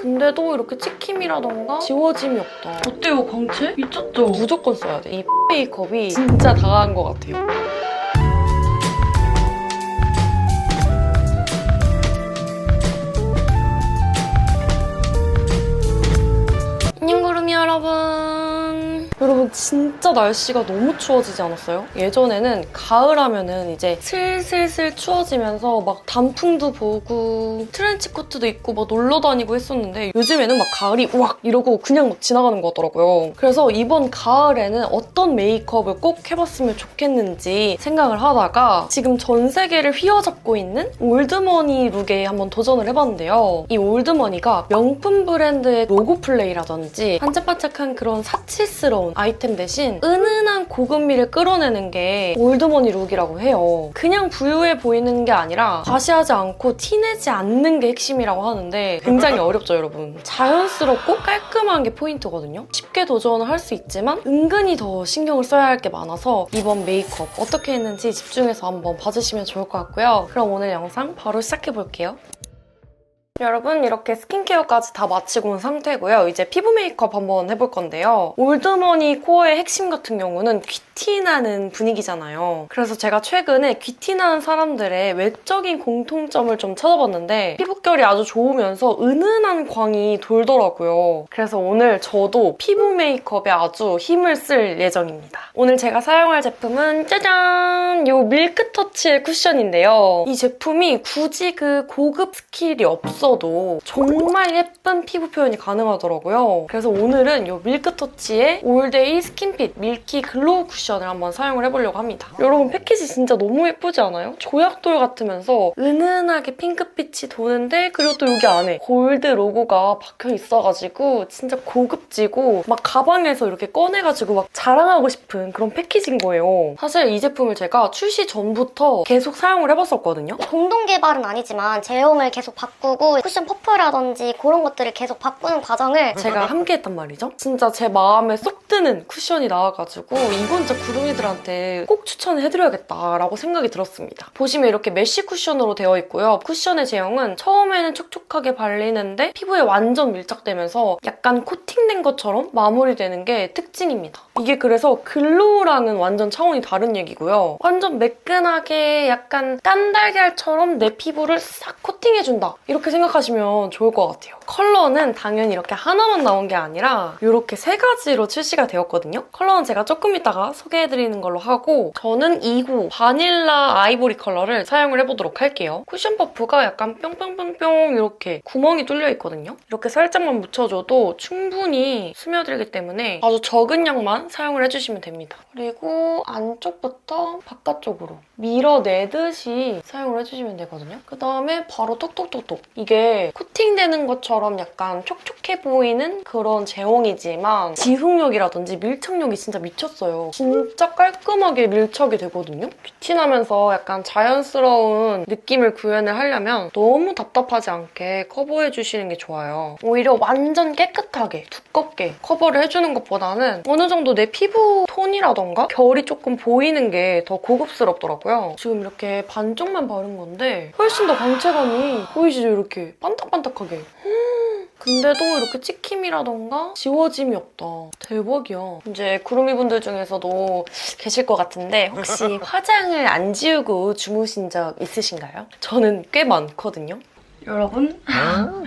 근데도 이렇게 찍힘이라던가 지워짐이 없다. 어때요 광채? 미쳤죠? 무조건 써야 돼. 이 메이크업이 진짜 강한 것 같아요. 안녕 구름이 여러분. 진짜 날씨가 너무 추워지지 않았어요? 예전에는 가을 하면은 이제 슬슬슬 추워지면서 막 단풍도 보고 트렌치 코트도 입고 막 놀러 다니고 했었는데 요즘에는 막 가을이 우악 이러고 그냥 막 지나가는 것 같더라고요. 그래서 이번 가을에는 어떤 메이크업을 꼭 해봤으면 좋겠는지 생각을 하다가 지금 전 세계를 휘어잡고 있는 올드머니 룩에 한번 도전을 해봤는데요. 이 올드머니가 명품 브랜드의 로고 플레이라든지 반짝반짝한 그런 사치스러운 아이템 대신 은은한 고급미를 끌어내는 게 올드머니 룩이라고 해요. 그냥 부유해 보이는 게 아니라 과시하지 않고 티내지 않는 게 핵심이라고 하는데 굉장히 어렵죠, 여러분. 자연스럽고 깔끔한 게 포인트거든요. 쉽게 도전을 할 수 있지만 은근히 더 신경을 써야 할 게 많아서 이번 메이크업 어떻게 했는지 집중해서 한번 봐주시면 좋을 것 같고요. 그럼 오늘 영상 바로 시작해 볼게요. 여러분 이렇게 스킨케어까지 다 마치고 온 상태고요. 이제 피부 메이크업 한번 해볼 건데요. 올드머니 코어의 핵심 같은 경우는 귀티나는 분위기잖아요. 그래서 제가 최근에 귀티나는 사람들의 외적인 공통점을 좀 찾아봤는데 피부결이 아주 좋으면서 은은한 광이 돌더라고요. 그래서 오늘 저도 피부 메이크업에 아주 힘을 쓸 예정입니다. 오늘 제가 사용할 제품은 짜잔! 이 밀크터치의 쿠션인데요. 이 제품이 굳이 그 고급 스킬이 없어 도 정말 예쁜 피부 표현이 가능하더라고요. 그래서 오늘은 이 밀크터치의 올데이 스킨핏 밀키 글로우 쿠션을 한번 사용을 해보려고 합니다. 여러분 패키지 진짜 너무 예쁘지 않아요? 조약돌 같으면서 은은하게 핑크빛이 도는데 그리고 또 여기 안에 골드 로고가 박혀 있어가지고 진짜 고급지고 막 가방에서 이렇게 꺼내가지고 막 자랑하고 싶은 그런 패키지인 거예요. 사실 이 제품을 제가 출시 전부터 계속 사용을 해봤었거든요. 공동 개발은 아니지만 제형을 계속 바꾸고 쿠션 퍼프라든지 그런 것들을 계속 바꾸는 과정을 제가 함께 했단 말이죠. 진짜 제 마음에 쏙 드는 쿠션이 나와가지고 이건 진짜 구름이들한테 꼭 추천해드려야겠다라고 생각이 들었습니다. 보시면 이렇게 메쉬 쿠션으로 되어 있고요. 쿠션의 제형은 처음에는 촉촉하게 발리는데 피부에 완전 밀착되면서 약간 코팅된 것처럼 마무리되는 게 특징입니다. 이게 그래서 글로우랑은 완전 차원이 다른 얘기고요. 완전 매끈하게 약간 깐달걀처럼 내 피부를 싹 코팅해준다. 이렇게 생각 하시면 좋을 것 같아요. 컬러는 당연히 이렇게 하나만 나온 게 아니라 이렇게 세 가지로 출시가 되었거든요. 컬러는 제가 조금 이따가 소개해드리는 걸로 하고 저는 2호 바닐라 아이보리 컬러를 사용을 해보도록 할게요. 쿠션 퍼프가 약간 뿅뿅뿅뿅 이렇게 구멍이 뚫려 있거든요. 이렇게 살짝만 묻혀줘도 충분히 스며들기 때문에 아주 적은 양만 사용을 해주시면 됩니다. 그리고 안쪽부터 바깥쪽으로 밀어내듯이 사용을 해주시면 되거든요. 그 다음에 바로 톡톡톡톡. 이게 코팅되는 것처럼 약간 촉촉 해 보이는 그런 제형이지만 지속력이라든지 밀착력이 진짜 미쳤어요. 진짜 깔끔하게 밀착이 되거든요. 귀티나면서 약간 자연스러운 느낌을 구현을 하려면 너무 답답하지 않게 커버해 주시는 게 좋아요. 오히려 완전 깨끗하게 두껍게 커버를 해주는 것보다는 어느 정도 내 피부 톤이라던가 결이 조금 보이는 게 더 고급스럽더라고요. 지금 이렇게 반쪽만 바른 건데 훨씬 더 광채감이 보이시죠? 이렇게 반딱반딱하게. 근데도 이렇게 찍힘이라던가 지워짐이 없다. 대박이야. 이제 구름이 분들 중에서도 계실 것 같은데 혹시 화장을 안 지우고 주무신 적 있으신가요? 저는 꽤 많거든요. 여러분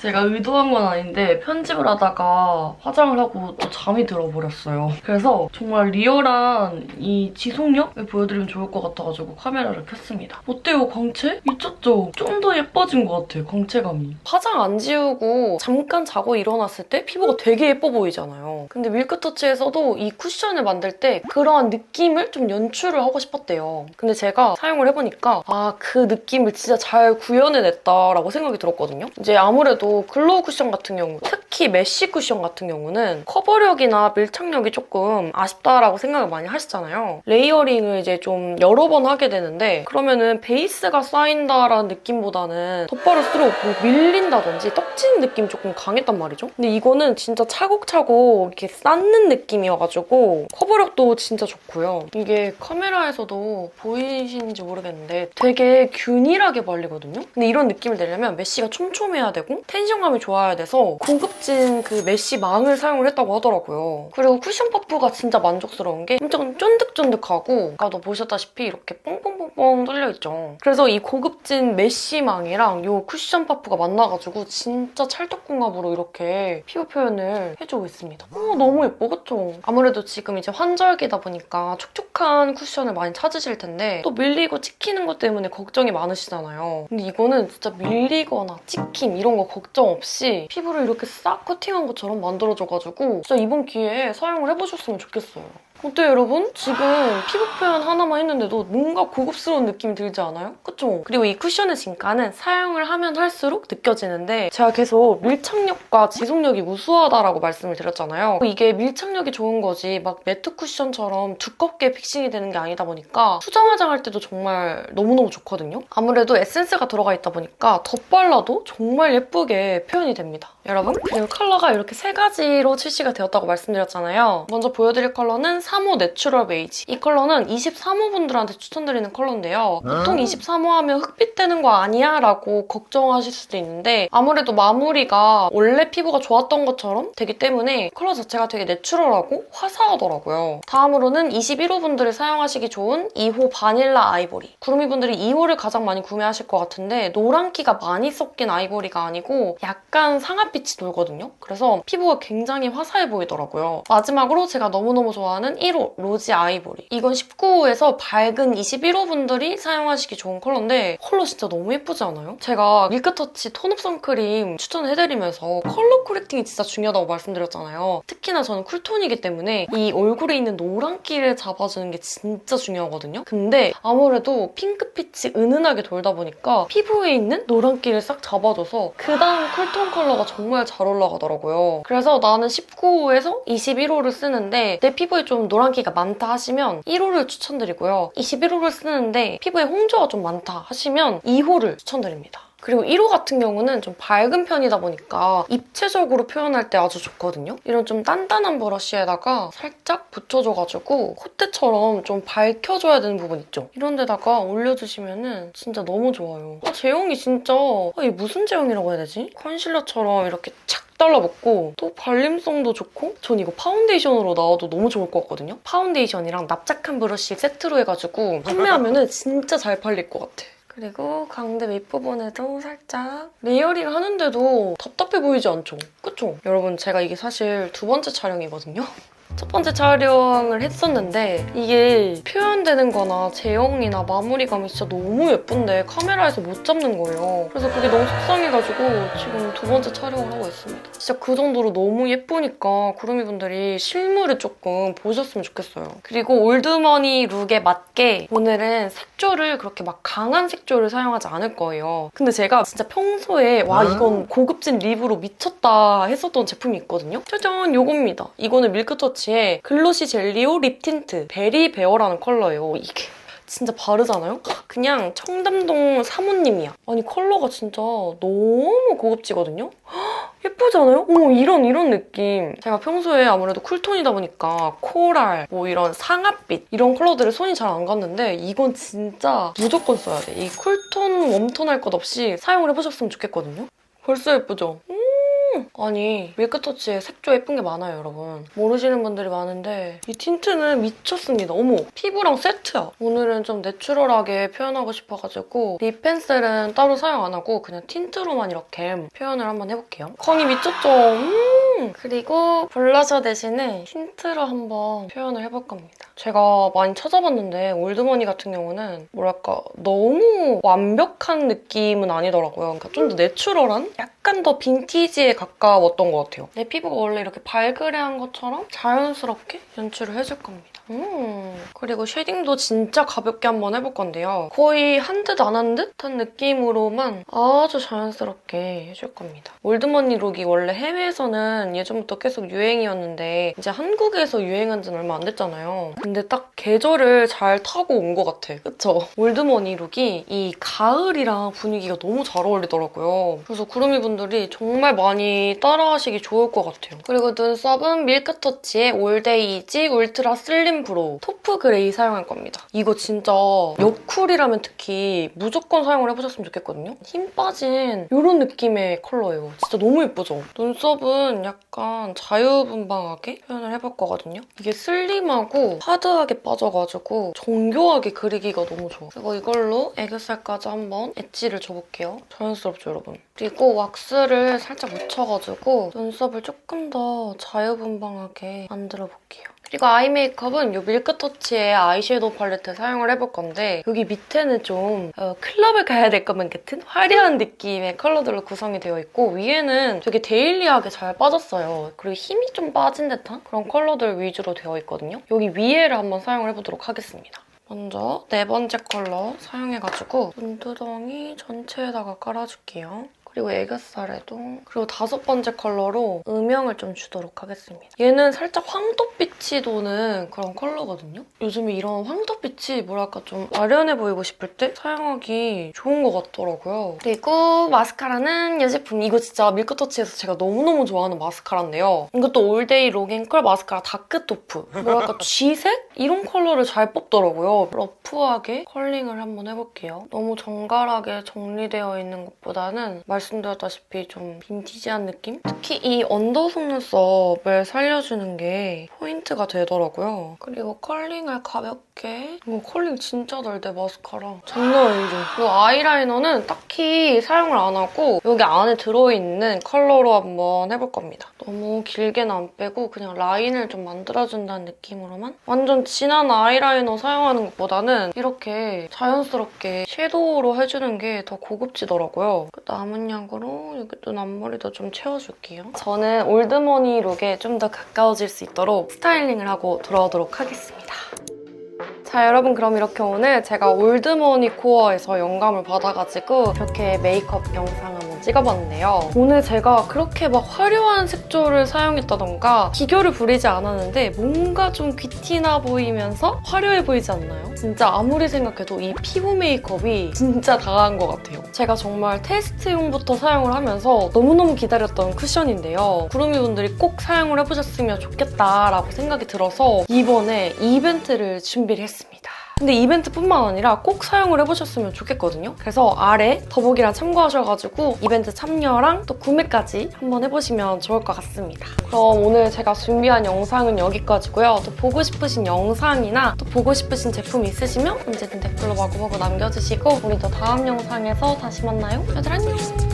제가 의도한 건 아닌데 편집을 하다가 화장을 하고 또 잠이 들어버렸어요. 그래서 정말 리얼한 이 지속력을 보여드리면 좋을 것 같아가지고 카메라를 켰습니다. 어때요 광채? 미쳤죠? 좀 더 예뻐진 것 같아요 광채감이. 화장 안 지우고 잠깐 자고 일어났을 때 피부가 되게 예뻐 보이잖아요. 근데 밀크터치에서도 이 쿠션을 만들 때 그러한 느낌을 좀 연출을 하고 싶었대요. 근데 제가 사용을 해보니까 아 그 느낌을 진짜 잘 구현해냈다 라고 생각이 들었거든요. 이제 아무래도 글로우 쿠션 같은 경우 특 특히 메쉬 쿠션 같은 경우는 커버력이나 밀착력이 조금 아쉽다라고 생각을 많이 하시잖아요. 레이어링을 이제 좀 여러 번 하게 되는데 그러면은 베이스가 쌓인다라는 느낌보다는 덧바를수록 뭐 밀린다든지 떡지는 느낌이 조금 강했단 말이죠. 근데 이거는 진짜 차곡차곡 이렇게 쌓는 느낌이어가지고 커버력도 진짜 좋고요. 이게 카메라에서도 보이시는지 모르겠는데 되게 균일하게 발리거든요. 근데 이런 느낌을 내려면 메쉬가 촘촘해야 되고 텐션감이 좋아야 돼서 고급진 그 메쉬 망을 사용을 했다고 하더라고요. 그리고 쿠션 퍼프가 진짜 만족스러운 게 엄청 쫀득쫀득하고 아까도 보셨다시피 이렇게 뻥뻥뻥뻥 뚫려있죠. 그래서 이 고급진 메쉬 망이랑 이 쿠션 퍼프가 만나가지고 진짜 찰떡궁합으로 이렇게 피부 표현을 해주고 있습니다. 어, 너무 예뻐, 그쵸? 아무래도 지금 이제 환절기다 보니까 촉촉한 쿠션을 많이 찾으실 텐데 또 밀리고 찍히는 것 때문에 걱정이 많으시잖아요. 근데 이거는 진짜 밀리 거나 찍힘 이런 거 걱정 없이 피부를 이렇게 싹 코팅한 것처럼 만들어줘가지고 진짜 이번 기회에 사용을 해보셨으면 좋겠어요. 어때요 여러분? 지금 피부 표현 하나만 했는데도 뭔가 고급스러운 느낌이 들지 않아요? 그쵸? 그리고 이 쿠션의 진가는 사용을 하면 할수록 느껴지는데 제가 계속 밀착력과 지속력이 우수하다라고 말씀을 드렸잖아요. 이게 밀착력이 좋은 거지 막 매트 쿠션처럼 두껍게 픽싱이 되는 게 아니다 보니까 수정 화장할 때도 정말 너무너무 좋거든요. 아무래도 에센스가 들어가 있다 보니까 덧발라도 정말 예쁘게 표현이 됩니다. 여러분 그리고 컬러가 이렇게 세 가지로 출시가 되었다고 말씀드렸잖아요. 먼저 보여드릴 컬러는 3호 내추럴 베이지. 이 컬러는 23호 분들한테 추천드리는 컬러인데요. 보통 23호 하면 흑빛 되는 거 아니야? 라고 걱정하실 수도 있는데 아무래도 마무리가 원래 피부가 좋았던 것처럼 되기 때문에 컬러 자체가 되게 내추럴하고 화사하더라고요. 다음으로는 21호 분들이 사용하시기 좋은 2호 바닐라 아이보리. 구름이 분들이 2호를 가장 많이 구매하실 것 같은데 노란기가 많이 섞인 아이보리가 아니고 약간 상아빛 이 돌거든요. 그래서 피부가 굉장히 화사해 보이더라고요. 마지막으로 제가 너무너무 좋아하는 1호 로지 아이보리. 이건 19호에서 밝은 21호 분들이 사용하시기 좋은 컬러인데 컬러 진짜 너무 예쁘지 않아요? 제가 밀크터치 톤업 선크림 추천해드리면서 컬러 코렉팅이 진짜 중요하다고 말씀드렸잖아요. 특히나 저는 쿨톤이기 때문에 이 얼굴에 있는 노란기를 잡아주는 게 진짜 중요하거든요. 근데 아무래도 핑크빛이 은은하게 돌다 보니까 피부에 있는 노란기를 싹 잡아줘서 그 다음 쿨톤 컬러가 정말 잘 올라가더라고요. 그래서 나는 19호에서 21호를 쓰는데 내 피부에 좀 노란기가 많다 하시면 1호를 추천드리고요. 21호를 쓰는데 피부에 홍조가 좀 많다 하시면 2호를 추천드립니다. 그리고 1호 같은 경우는 좀 밝은 편이다 보니까 입체적으로 표현할 때 아주 좋거든요. 이런 좀 단단한 브러쉬에다가 살짝 붙여줘가지고 콧대처럼 좀 밝혀줘야 되는 부분 있죠? 이런 데다가 올려주시면 진짜 너무 좋아요. 아, 제형이 진짜 아, 이게 무슨 제형이라고 해야 되지? 컨실러처럼 이렇게 착 달라붙고 또 발림성도 좋고 전 이거 파운데이션으로 나와도 너무 좋을 것 같거든요. 파운데이션이랑 납작한 브러쉬 세트로 해가지고 판매하면 진짜 잘 팔릴 것 같아. 그리고 광대 밑부분에도 살짝 레이어링 하는데도 답답해 보이지 않죠? 그쵸? 여러분 제가 이게 사실 두 번째 촬영이거든요. 첫 번째 촬영을 했었는데 이게 표현되는 거나 제형이나 마무리감이 진짜 너무 예쁜데 카메라에서 못 잡는 거예요. 그래서 그게 너무 속상해가지고 지금 두 번째 촬영을 하고 있습니다. 진짜 그 정도로 너무 예쁘니까 구름이 분들이 실물을 조금 보셨으면 좋겠어요. 그리고 올드머니 룩에 맞게 오늘은 색조를 그렇게 막 강한 색조를 사용하지 않을 거예요. 근데 제가 진짜 평소에 와 이건 고급진 립으로 미쳤다 했었던 제품이 있거든요. 짜잔 요겁니다. 이거는 밀크터치 의 글로시 젤리오 립 틴트 베리 베어라는 컬러예요. 이게 진짜 바르잖아요? 그냥 청담동 사모님이야. 아니 컬러가 진짜 너무 고급지거든요? 예쁘지 않아요? 어머 이런 이런 느낌. 제가 평소에 아무래도 쿨톤이다 보니까 코랄, 뭐 이런 상아빛 이런 컬러들을 손이 잘 안 갔는데 이건 진짜 무조건 써야 돼. 이 쿨톤, 웜톤 할 것 없이 사용을 해보셨으면 좋겠거든요. 벌써 예쁘죠? 음 아니 밀크터치에 색조 예쁜 게 많아요 여러분. 모르시는 분들이 많은데 이 틴트는 미쳤습니다. 어머 피부랑 세트야. 오늘은 좀 내추럴하게 표현하고 싶어가지고 립 펜슬은 따로 사용 안 하고 그냥 틴트로만 이렇게 표현을 한번 해볼게요. 콩이 미쳤죠? 음. 그리고 블러셔 대신에 틴트로 한번 표현을 해볼 겁니다. 제가 많이 찾아봤는데 올드머니 같은 경우는 뭐랄까 너무 완벽한 느낌은 아니더라고요. 그러니까 좀 더 내추럴한? 약간 약간 더 빈티지에 가까웠던 것 같아요. 내 피부가 원래 이렇게 발그레한 것처럼 자연스럽게 연출을 해줄 겁니다. 음, 그리고 쉐딩도 진짜 가볍게 한번 해볼 건데요. 거의 한 듯 안 한 듯한 느낌으로만 아주 자연스럽게 해줄 겁니다. 올드머니 룩이 원래 해외에서는 예전부터 계속 유행이었는데 이제 한국에서 유행한 지는 얼마 안 됐잖아요. 근데 딱 계절을 잘 타고 온 것 같아. 그쵸? 올드머니 룩이 이 가을이랑 분위기가 너무 잘 어울리더라고요. 그래서 구름이 분들이 정말 많이 따라하시기 좋을 것 같아요. 그리고 눈썹은 밀크터치의 올데이지 울트라 슬림 브로우 토프 그레이 사용할 겁니다. 이거 진짜 여쿨이라면 특히 무조건 사용을 해보셨으면 좋겠거든요. 힘 빠진 이런 느낌의 컬러예요. 진짜 너무 예쁘죠? 눈썹은 약간 자유분방하게 표현을 해볼 거거든요. 이게 슬림하고 하드하게 빠져가지고 정교하게 그리기가 너무 좋아. 그리고 이걸로 애교살까지 한번 엣지를 줘볼게요. 자연스럽죠, 여러분? 그리고 왁스를 살짝 묻혀가지고 눈썹을 조금 더 자유분방하게 만들어 볼게요. 그리고 아이 메이크업은 이 밀크터치의 아이섀도우 팔레트 사용을 해볼 건데 여기 밑에는 좀 어, 클럽을 가야 될 것만 같은 화려한 느낌의 컬러들로 구성이 되어 있고 위에는 되게 데일리하게 잘 빠졌어요. 그리고 힘이 좀 빠진 듯한 그런 컬러들 위주로 되어 있거든요. 여기 위에를 한번 사용을 해보도록 하겠습니다. 먼저 네 번째 컬러 사용해가지고 눈두덩이 전체에다가 깔아줄게요. 그리고 애교살에도 그리고 다섯 번째 컬러로 음영을 좀 주도록 하겠습니다. 얘는 살짝 황토빛이 도는 그런 컬러거든요. 요즘에 이런 황토빛이 뭐랄까 좀 아련해 보이고 싶을 때 사용하기 좋은 것 같더라고요. 그리고 마스카라는 이 제품 이거 진짜 밀크터치에서 제가 너무너무 좋아하는 마스카라인데요. 이것도 올데이 롱앤컬 마스카라 다크토프. 뭐랄까 쥐색? 이런 컬러를 잘 뽑더라고요. 러프하게 컬링을 한번 해볼게요. 너무 정갈하게 정리되어 있는 것보다는 말씀 드렸다시피 좀 빈티지한 느낌? 특히 이 언더 속눈썹을 살려주는 게 포인트가 되더라고요. 그리고 컬링을 가볍게 이거 컬링 진짜 덜돼 마스카라. 장난 아니죠? 그리고 아이라이너는 딱히 사용을 안 하고 여기 안에 들어있는 컬러로 한번 해볼 겁니다. 너무 길게는 안 빼고 그냥 라인을 좀 만들어준다는 느낌으로만 완전 진한 아이라이너 사용하는 것보다는 이렇게 자연스럽게 섀도우로 해주는 게 더 고급지더라고요. 그 남은 양으로 여기 눈 앞머리도 좀 채워줄게요. 저는 올드머니 룩에 좀 더 가까워질 수 있도록 스타일링을 하고 돌아오도록 하겠습니다. 자 여러분 그럼 이렇게 오늘 제가 올드머니 코어에서 영감을 받아가지고 이렇게 메이크업 영상 한번 찍어봤는데요. 오늘 제가 그렇게 막 화려한 색조를 사용했다던가 기교를 부리지 않았는데 뭔가 좀 귀티나 보이면서 화려해 보이지 않나요? 진짜 아무리 생각해도 이 피부 메이크업이 진짜 다한 것 같아요. 제가 정말 테스트용부터 사용을 하면서 너무너무 기다렸던 쿠션인데요. 구름이 분들이 꼭 사용을 해보셨으면 좋겠다라고 생각이 들어서 이번에 이벤트를 준비를 했습니다. 근데 이벤트뿐만 아니라 꼭 사용을 해보셨으면 좋겠거든요. 그래서 아래 더보기란 참고하셔가지고 이벤트 참여랑 또 구매까지 한번 해보시면 좋을 것 같습니다. 그럼 오늘 제가 준비한 영상은 여기까지고요. 또 보고 싶으신 영상이나 또 보고 싶으신 제품 있으시면 언제든 댓글로 마구마구 남겨주시고 우리 또 다음 영상에서 다시 만나요. 얘들 안녕!